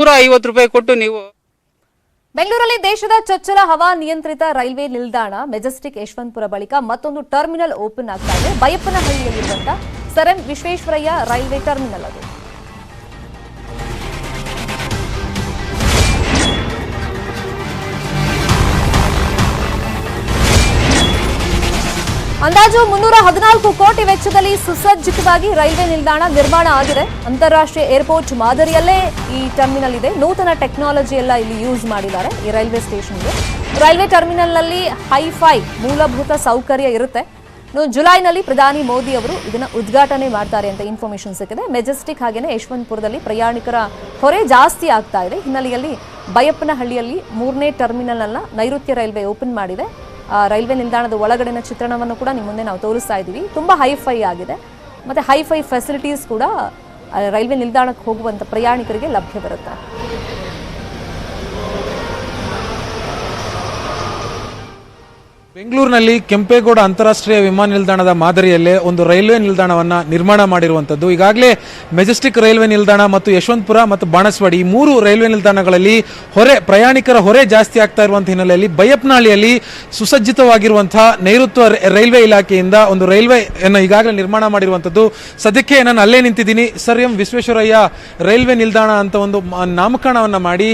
ನೂರ ಐವತ್ತು ರೂಪಾಯಿ ಕೊಟ್ಟು ನೀವು ಬೆಂಗಳೂರಲ್ಲಿ ದೇಶದ ಚೊಚ್ಚಲ ಹವಾ ನಿಯಂತ್ರಿತ ರೈಲ್ವೆ ನಿಲ್ದಾಣ, ಮೆಜೆಸ್ಟಿಕ್ ಯಶವಂತಪುರ ಬಳಿಕ ಮತ್ತೊಂದು ಟರ್ಮಿನಲ್ ಓಪನ್ ಆಗ್ತಾ ಇದೆ. ಬೈಯಪ್ಪನಹಳ್ಳಿಯಲ್ಲಿರುವಂತಹ sir M Visvesvaraya railway terminal ಅದು. ಅಂದಾಜು ಮುನ್ನೂರ ಹದಿನಾಲ್ಕು ಕೋಟಿ ವೆಚ್ಚದಲ್ಲಿ ಸುಸಜ್ಜಿತವಾಗಿ ರೈಲ್ವೆ ನಿಲ್ದಾಣ ನಿರ್ಮಾಣ ಆಗಿದೆ. ಅಂತಾರಾಷ್ಟ್ರೀಯ ಏರ್ಪೋರ್ಟ್ ಮಾದರಿಯಲ್ಲೇ ಈ ಟರ್ಮಿನಲ್ ಇದೆ ನೂತನ ಟೆಕ್ನಾಲಜಿ ಎಲ್ಲ ಇಲ್ಲಿ ಯೂಸ್ ಮಾಡಿದ್ದಾರೆ ಈ ರೈಲ್ವೆ ಸ್ಟೇಷನ್ಗೆ. ರೈಲ್ವೆ ಟರ್ಮಿನಲ್ನಲ್ಲಿ ಹೈಫೈ ಮೂಲಭೂತ ಸೌಕರ್ಯ ಇರುತ್ತೆ. ಜುಲೈನಲ್ಲಿ ಪ್ರಧಾನಿ ಮೋದಿ ಅವರು ಇದನ್ನ ಉದ್ಘಾಟನೆ ಮಾಡ್ತಾರೆ ಅಂತ ಇನ್ಫಾರ್ಮೇಶನ್ ಸಿಕ್ಕಿದೆ. ಮೆಜೆಸ್ಟಿಕ್ ಹಾಗೆಯೇ ಯಶವಂತಪುರದಲ್ಲಿ ಪ್ರಯಾಣಿಕರ ಹೊರೆ ಜಾಸ್ತಿ ಆಗ್ತಾ ಇದೆ. ಹಿನ್ನೆಲೆಯಲ್ಲಿ ಬೈಯಪ್ಪನಹಳ್ಳಿಯಲ್ಲಿ ಮೂರನೇ ಟರ್ಮಿನಲ್ ಅನ್ನ ನೈಋತ್ಯ ರೈಲ್ವೆ ಓಪನ್ ಮಾಡಿದೆ. ರೈಲ್ವೆ ನಿಲ್ದಾಣದ ಒಳಗಡೆನ ಚಿತ್ರಣವನ್ನು ಕೂಡ ನಿಮ್ಮ ಮುಂದೆ ನಾವು ತೋರಿಸ್ತಾ ಇದ್ದೀವಿ. ತುಂಬಾ ಹೈಫೈ ಆಗಿದೆ. ಮತ್ತೆ ಹೈಫೈ ಫೆಸಿಲಿಟೀಸ್ ಕೂಡ ರೈಲ್ವೆ ನಿಲ್ದಾಣಕ್ಕೆ ಹೋಗುವಂತ ಪ್ರಯಾಣಿಕರಿಗೆ ಲಭ್ಯವಿರುತ್ತೆ ಬೆಂಗಳೂರಿನಲ್ಲಿ ಕೆಂಪೇಗೌಡ ಅಂತಾರಾಷ್ಟ್ರೀಯ ವಿಮಾನ ನಿಲ್ದಾಣದ ಮಾದರಿಯಲ್ಲೇ ಒಂದು ರೈಲ್ವೆ ನಿಲ್ದಾಣವನ್ನು ನಿರ್ಮಾಣ ಮಾಡಿರುವಂಥದ್ದು. ಈಗಾಗಲೇ ಮೆಜೆಸ್ಟಿಕ್ ರೈಲ್ವೆ ನಿಲ್ದಾಣ ಮತ್ತು ಯಶವಂತಪುರ ಮತ್ತು ಬಾಣಸ್ವಾಡಿ ಮೂರು ರೈಲ್ವೆ ನಿಲ್ದಾಣಗಳಲ್ಲಿ ಹೊರೆ, ಪ್ರಯಾಣಿಕರ ಹೊರೆ ಜಾಸ್ತಿ ಆಗ್ತಾ ಇರುವಂಥ ಹಿನ್ನೆಲೆಯಲ್ಲಿ ಬೈಯಪ್ನಹಳ್ಳಿಯಲ್ಲಿ ಸುಸಜ್ಜಿತವಾಗಿರುವಂತಹ ನೈಋತ್ಯ ರೈಲ್ವೆ ಇಲಾಖೆಯಿಂದ ಒಂದು ರೈಲ್ವೆ ಅನ್ನು ಈಗಾಗಲೇ ನಿರ್ಮಾಣ ಮಾಡಿರುವಂಥದ್ದು. ಸದ್ಯಕ್ಕೆ ನಾನು ಅಲ್ಲೇ ನಿಂತಿದ್ದೀನಿ. ಸರ್ ಎಂ ವಿಶ್ವೇಶ್ವರಯ್ಯ, ರೈಲ್ವೆ ನಿಲ್ದಾಣ ಅಂತ ಒಂದು ನಾಮಕರಣವನ್ನು ಮಾಡಿ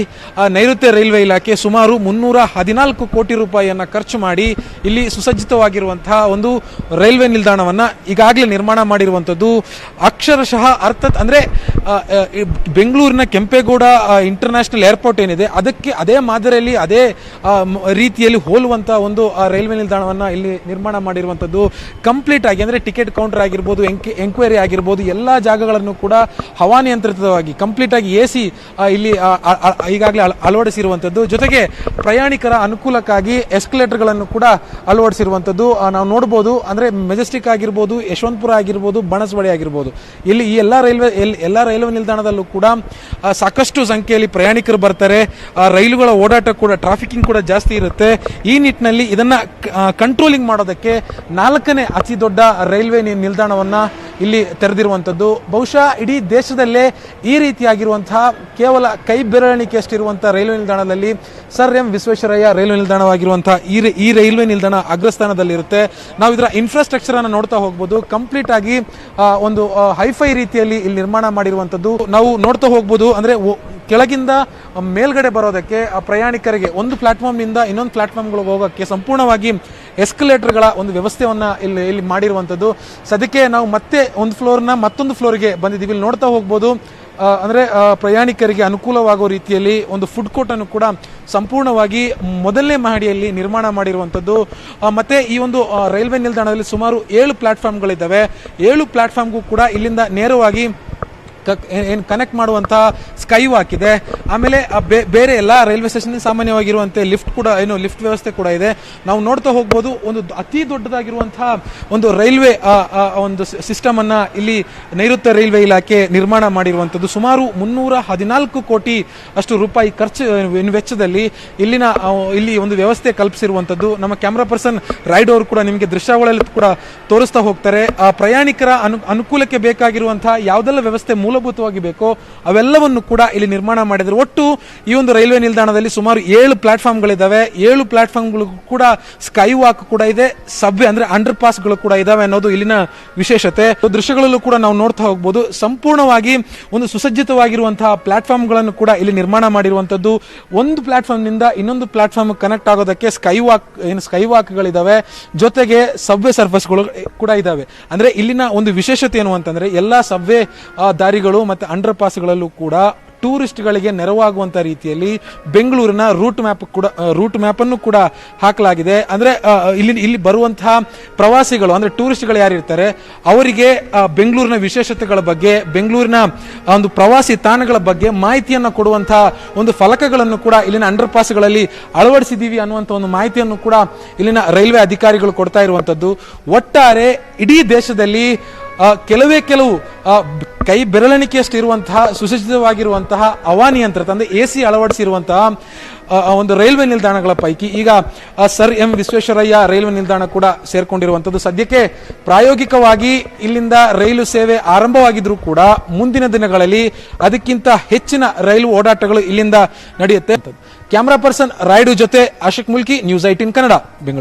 ನೈಋತ್ಯ ರೈಲ್ವೆ ಇಲಾಖೆ ಸುಮಾರು ಮುನ್ನೂರ ಹದಿನಾಲ್ಕು ಕೋಟಿ ರೂಪಾಯಿಯನ್ನು ಖರ್ಚು ಮಾಡಿ ಇಲ್ಲಿ ಸುಸಜ್ಜಿತವಾಗಿರುವಂತಹ ಒಂದು ರೈಲ್ವೆ ನಿಲ್ದಾಣವನ್ನ ಈಗಾಗಲೇ ನಿರ್ಮಾಣ ಮಾಡಿರುವಂಥದ್ದು ಅಕ್ಷರಶಃ ಅರ್ಥ ಅಂದ್ರೆ ಬೆಂಗಳೂರಿನ ಕೆಂಪೇಗೌಡ ಇಂಟರ್ನ್ಯಾಷನಲ್ ಏರ್ಪೋರ್ಟ್ ಏನಿದೆ, ಅದಕ್ಕೆ ಅದೇ ಮಾದರಿಯಲ್ಲಿ, ಅದೇ ರೀತಿಯಲ್ಲಿ ಹೋಲುವಂಥ ಒಂದು ರೈಲ್ವೆ ನಿಲ್ದಾಣವನ್ನ ಇಲ್ಲಿ ನಿರ್ಮಾಣ ಮಾಡಿರುವಂಥದ್ದು. ಕಂಪ್ಲೀಟ್ ಆಗಿ ಅಂದರೆ ಟಿಕೆಟ್ ಕೌಂಟರ್ ಆಗಿರ್ಬೋದು ಎಂಕ್ವೈರಿ ಆಗಿರ್ಬೋದು, ಎಲ್ಲ ಜಾಗಗಳನ್ನು ಕೂಡ ಹವಾನಿಯಂತ್ರಿತವಾಗಿ ಕಂಪ್ಲೀಟ್ ಆಗಿ ಎ ಸಿ ಇಲ್ಲಿ ಈಗಾಗಲೇ ಅಳವಡಿಸಿರುವಂಥದ್ದು. ಜೊತೆಗೆ ಪ್ರಯಾಣಿಕರ ಅನುಕೂಲಕ್ಕಾಗಿ ಎಸ್ಕಲೇಟರ್ಗಳನ್ನು ಕೂಡ ಅಳವಡಿಸಿರುವಂತದ್ದು. ಆ, ನಾವು ನೋಡ್ಬೋದು ಅಂದರೆ ಮೆಜೆಸ್ಟಿಕ್ ಆಗಿರ್ಬೋದು ಯಶವಂತಪುರ ಆಗಿರ್ಬೋದು ಬಣಸ್ವಾಡಿ ಆಗಿರ್ಬೋದು. ಇಲ್ಲಿ ಈ ಎಲ್ಲ ರೈಲ್ವೆ ಎಲ್ಲಿ ಎಲ್ಲ ರೈಲ್ವೆ ನಿಲ್ದಾಣದಲ್ಲೂ ಕೂಡ ಸಾಕಷ್ಟು ಸಂಖ್ಯೆಯಲ್ಲಿ ಪ್ರಯಾಣಿಕರು ಬರ್ತಾರೆ. ರೈಲುಗಳ ಓಡಾಟ ಕೂಡ ಟ್ರಾಫಿಕಿಂಗ್ ಕೂಡ ಜಾಸ್ತಿ ಇರುತ್ತೆ. ಈ ನಿಟ್ಟಿನಲ್ಲಿ ಇದನ್ನು ಕಂಟ್ರೋಲಿಂಗ್ ಮಾಡೋದಕ್ಕೆ ನಾಲ್ಕನೇ ಅತಿ ದೊಡ್ಡ ರೈಲ್ವೆ ನಿಲ್ದಾಣವನ್ನ ಇಲ್ಲಿ ತೆರೆದಿರುವಂಥದ್ದು. ಬಹುಶಃ ಇಡೀ ದೇಶದಲ್ಲೇ ಈ ರೀತಿಯಾಗಿರುವಂತಹ ಕೇವಲ ಕೈ ಬೆರಳಿಕೆಯಷ್ಟಿರುವಂತಹ ರೈಲ್ವೆ ನಿಲ್ದಾಣದಲ್ಲಿ ಸರ್ ಎಂ ವಿಶ್ವೇಶ್ವರಯ್ಯ ರೈಲ್ವೆ ನಿಲ್ದಾಣವಾಗಿರುವಂತಹ ಈ ಈ ರೈಲ್ವೆ ನಿಲ್ದಾಣ ಅಗ್ರಸ್ಥಾನದಲ್ಲಿರುತ್ತೆ. ನಾವು ಇದರ ಇನ್ಫ್ರಾಸ್ಟ್ರಕ್ಚರ್ ಅನ್ನು ನೋಡ್ತಾ ಹೋಗ್ಬೋದು. ಕಂಪ್ಲೀಟ್ ಆಗಿ ಒಂದು ಹೈಫೈ ರೀತಿಯಲ್ಲಿ ಇಲ್ಲಿ ನಿರ್ಮಾಣ ಮಾಡಿರುವಂಥದ್ದು. ನಾವು ನೋಡ್ತಾ ಹೋಗ್ಬೋದು ಅಂದ್ರೆ ಕೆಳಗಿಂದ ಮೇಲ್ಗಡೆ ಬರೋದಕ್ಕೆ ಆ ಪ್ರಯಾಣಿಕರಿಗೆ ಒಂದು ಪ್ಲಾಟ್ಫಾರ್ಮ್ನಿಂದ ಇನ್ನೊಂದು ಪ್ಲಾಟ್ಫಾರ್ಮ್ಗಳಿಗೆ ಹೋಗೋಕ್ಕೆ ಸಂಪೂರ್ಣವಾಗಿ ಎಸ್ಕಲೇಟರ್ಗಳ ಒಂದು ವ್ಯವಸ್ಥೆಯನ್ನು ಇಲ್ಲಿ ಇಲ್ಲಿ ಮಾಡಿರುವಂಥದ್ದು. ಸದ್ಯಕ್ಕೆ ನಾವು ಮತ್ತೆ ಒಂದು ಫ್ಲೋರ್ನ ಮತ್ತೊಂದು ಫ್ಲೋರ್ಗೆ ಬಂದಿದ್ದೀವಿ. ಇಲ್ಲಿ ನೋಡ್ತಾ ಹೋಗ್ಬೋದು. ಅಂದರೆ ಪ್ರಯಾಣಿಕರಿಗೆ ಅನುಕೂಲವಾಗೋ ರೀತಿಯಲ್ಲಿ ಒಂದು ಫುಡ್ ಕೋರ್ಟನ್ನು ಕೂಡ ಸಂಪೂರ್ಣವಾಗಿ ಮೊದಲನೇ ಮಹಡಿಯಲ್ಲಿ ನಿರ್ಮಾಣ ಮಾಡಿರುವಂಥದ್ದು. ಮತ್ತೆ ಈ ಒಂದು ರೈಲ್ವೆ ನಿಲ್ದಾಣದಲ್ಲಿ ಸುಮಾರು ಏಳು ಪ್ಲಾಟ್ಫಾರ್ಮ್ಗಳಿದ್ದಾವೆ. ಏಳು ಪ್ಲಾಟ್ಫಾರ್ಮ್ಗೂ ಕೂಡ ಇಲ್ಲಿಂದ ನೇರವಾಗಿ ಏನು ಕನೆಕ್ಟ್ ಮಾಡುವಂಥ ಸ್ಕೈ ವಾಕ್ ಇದೆ. ಆಮೇಲೆ ಬೇರೆ ಎಲ್ಲ ರೈಲ್ವೆ ಸ್ಟೇಷನ್ ಸಾಮಾನ್ಯವಾಗಿರುವಂತೆ ಲಿಫ್ಟ್ ಕೂಡ ಏನು ಲಿಫ್ಟ್ ವ್ಯವಸ್ಥೆ ಕೂಡ ಇದೆ. ನಾವು ನೋಡ್ತಾ ಹೋಗ್ಬೋದು ಒಂದು ಅತಿ ದೊಡ್ಡದಾಗಿರುವಂತಹ ಒಂದು ರೈಲ್ವೆ ಒಂದು ಸಿಸ್ಟಮ್ ಅನ್ನ ಇಲ್ಲಿ ನೈಋತ್ಯ ರೈಲ್ವೆ ಇಲಾಖೆ ನಿರ್ಮಾಣ ಮಾಡಿರುವಂತದ್ದು ಸುಮಾರು ಮುನ್ನೂರ ಹದಿನಾಲ್ಕು ಕೋಟಿ ಅಷ್ಟು ರೂಪಾಯಿ ಖರ್ಚು ವೆಚ್ಚದಲ್ಲಿ ಇಲ್ಲಿನ ಇಲ್ಲಿ ಒಂದು ವ್ಯವಸ್ಥೆ ಕಲ್ಪಿಸಿರುವಂತದ್ದು ನಮ್ಮ ಕ್ಯಾಮ್ರಾ ಪರ್ಸನ್ ರೈಡ್ ಅವರು ಕೂಡ ನಿಮಗೆ ದೃಶ್ಯಾವಳಿಯಲ್ಲಿ ಕೂಡ ತೋರಿಸ್ತಾ ಹೋಗ್ತಾರೆ. ಪ್ರಯಾಣಿಕರ ಅನು ಅನುಕೂಲಕ್ಕೆ ಬೇಕಾಗಿರುವಂತಹ ಯಾವುದೆಲ್ಲ ವ್ಯವಸ್ಥೆ ಮೂಲಭೂತವಾಗಿ ಬೇಕೋ ಅವೆಲ್ಲವನ್ನು ಕೂಡ ಇಲ್ಲಿ ನಿರ್ಮಾಣ ಮಾಡಿದರು. ಒಟ್ಟು ಈ ಒಂದು ರೈಲ್ವೆ ನಿಲ್ದಾಣದಲ್ಲಿ ಸುಮಾರು ಏಳು ಪ್ಲಾಟ್ಫಾರ್ಮ್ಗಳಿದ್ದಾವೆ ಏಳು ಪ್ಲಾಟ್ಫಾರ್ಮ್ಗಳಿಗೂ ಕೂಡ ಸ್ಕೈ ವಾಕ್ ಕೂಡ ಇದೆ ಸಬ್ವೆ ಅಂದ್ರೆ ಅಂಡರ್ ಪಾಸ್ಗಳು ಕೂಡ ಇದಾವೆ ಅನ್ನೋದು ಇಲ್ಲಿನ ವಿಶೇಷತೆ. ದೃಶ್ಯಗಳಲ್ಲೂ ಕೂಡ ನಾವು ನೋಡ್ತಾ ಹೋಗ್ಬೋದು. ಸಂಪೂರ್ಣವಾಗಿ ಒಂದು ಸುಸಜ್ಜಿತವಾಗಿರುವಂತಹ ಪ್ಲಾಟ್ಫಾರ್ಮ್ಗಳನ್ನು ಕೂಡ ಇಲ್ಲಿ ನಿರ್ಮಾಣ ಮಾಡಿರುವಂತದ್ದು ಒಂದು ಪ್ಲಾಟ್ಫಾರ್ಮ್ನಿಂದ ಇನ್ನೊಂದು ಪ್ಲಾಟ್ಫಾರ್ಮ್ ಕನೆಕ್ಟ್ ಆಗೋದಕ್ಕೆ ಸ್ಕೈ ವಾಕ್ ಏನು ಸ್ಕೈ ವಾಕ್ಗಳಿದ್ದಾವೆ ಜೊತೆಗೆ ಸಬ್ವೆ ಸರ್ಫಸ್ಗಳು ಕೂಡ ಇದಾವೆ. ಅಂದ್ರೆ ಇಲ್ಲಿನ ಒಂದು ವಿಶೇಷತೆ ಏನು ಅಂತಂದ್ರೆ, ಎಲ್ಲಾ ಸಬ್ವೆ ದಾರಿಗಳು ಮತ್ತೆ ಅಂಡರ್ ಪಾಸ್ಗಳಲ್ಲೂ ಕೂಡ ಟೂರಿಸ್ಟ್ಗಳಿಗೆ ನೆರವಾಗುವಂತ ರೀತಿಯಲ್ಲಿ ಬೆಂಗಳೂರಿನ ರೂಟ್ ಮ್ಯಾಪ್ ಕೂಡ ರೂಟ್ ಮ್ಯಾಪನ್ನು ಕೂಡ ಹಾಕಲಾಗಿದೆ. ಅಂದ್ರೆ ಇಲ್ಲಿ ಇಲ್ಲಿ ಬರುವಂತಹ ಪ್ರವಾಸಿಗಳು, ಅಂದ್ರೆ ಟೂರಿಸ್ಟ್ಗಳು ಯಾರಿರ್ತಾರೆ ಅವರಿಗೆ ಬೆಂಗಳೂರಿನ ವಿಶೇಷತೆಗಳ ಬಗ್ಗೆ, ಬೆಂಗಳೂರಿನ ಒಂದು ಪ್ರವಾಸಿ ತಾಣಗಳ ಬಗ್ಗೆ ಮಾಹಿತಿಯನ್ನು ಕೊಡುವಂತಹ ಒಂದು ಫಲಕಗಳನ್ನು ಕೂಡ ಇಲ್ಲಿನ ಅಂಡರ್ ಪಾಸ್ಗಳಲ್ಲಿ ಅಳವಡಿಸಿದ್ದೀವಿ ಅನ್ನುವಂಥ ಒಂದು ಮಾಹಿತಿಯನ್ನು ಕೂಡ ಇಲ್ಲಿನ ರೈಲ್ವೆ ಅಧಿಕಾರಿಗಳು ಕೊಡ್ತಾ ಇರುವಂತದ್ದು ಒಟ್ಟಾರೆ ಇಡೀ ದೇಶದಲ್ಲಿ ಕೆಲವೇ ಕೆಲವು ಕೈ ಬೆರಳೆಣಿಕೆಯಷ್ಟು ಇರುವಂತಹ ಸುಸಜ್ಜಿತವಾಗಿರುವಂತಹ ಅವಾನಿಯಂತ್ರ ಅಂದ್ರೆ ಎ ಸಿ ಅಳವಡಿಸಿರುವಂತಹ ಒಂದು ರೈಲ್ವೆ ನಿಲ್ದಾಣಗಳ ಪೈಕಿ, ಈಗ ಸರ್ ಎಂ ವಿಶ್ವೇಶ್ವರಯ್ಯ ರೈಲ್ವೆ ನಿಲ್ದಾಣ ಕೂಡ ಸೇರ್ಕೊಂಡಿರುವಂತದ್ದು ಸದ್ಯಕ್ಕೆ ಪ್ರಾಯೋಗಿಕವಾಗಿ ಇಲ್ಲಿಂದ ರೈಲು ಸೇವೆ ಆರಂಭವಾಗಿದ್ರೂ ಕೂಡ ಮುಂದಿನ ದಿನಗಳಲ್ಲಿ ಅದಕ್ಕಿಂತ ಹೆಚ್ಚಿನ ರೈಲು ಓಡಾಟಗಳು ಇಲ್ಲಿಂದ ನಡೆಯುತ್ತೆ. ಕ್ಯಾಮರಾ ಪರ್ಸನ್ ರಾಯ್ಡು ಜೊತೆ ಅಶೋಕ್ ಮುಲ್ಕಿ, ನ್ಯೂಸ್ ಐಟಿನ್ ಕನ್ನಡ, ಬೆಂಗಳೂರು.